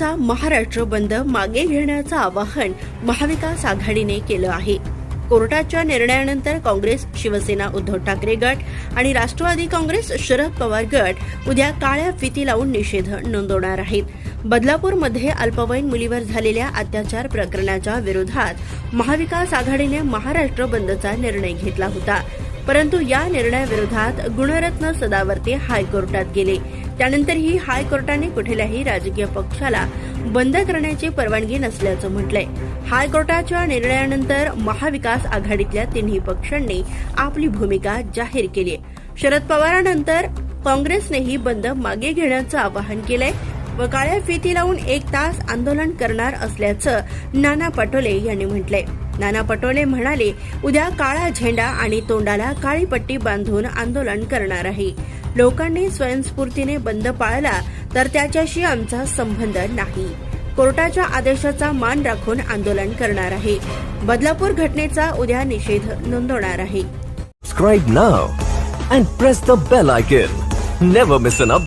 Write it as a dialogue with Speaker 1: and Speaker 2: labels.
Speaker 1: महाराष्ट्र बंद मागे घेण्याचं आवाहन महाविकास आघाडीने केलं आहे. कोर्टाच्या निर्णयानंतर काँग्रेस शिवसेना उद्धव ठाकरे गट आणि राष्ट्रवादी काँग्रेस शरद पवार गट उद्या काळ्या फिती लावून निषेध नोंदवणार आहेत. बदलापूरमध्ये अल्पवयीन मुलीवर झालेल्या अत्याचार प्रकरणाच्या विरोधात महाविकास आघाडीने महाराष्ट्र बंदचा निर्णय घेतला होता. परंतु या निर्णयाविरोधात गुणरत्न सदावर्ते हायकोर्टात गेले. त्यानंतरही हायकोर्टाने कुठल्याही राजकीय पक्षाला बंद करण्याची परवानगी नसल्याचं म्हटलंय. हायकोर्टाच्या निर्णयानंतर महाविकास आघाडीतल्या तिन्ही पक्षांनी आपली भूमिका जाहीर केली शरद पवारानंतर काँग्रेसनेही बंद मागे घेण्याचं आवाहन केलंय व काळ्या फिती लावून एक तास आंदोलन करणार असल्याचं नाना पटोले यांनी म्हटलंय. नाना पटोले म्हणाले उद्या काळा झेंडा आणि तोंडाला काळी पट्टी बांधून आंदोलन करणार आहे. लोकांनी स्वयंस्फूर्तीने बंद पाळला तर त्याच्याशी आमचा संबंध नाही. कोर्टाच्या आदेशाचा मान राखून आंदोलन करणार आहे. बदलापूर घटनेचा उद्या निषेध नोंदवणार आहे.
Speaker 2: Subscribe now and press the bell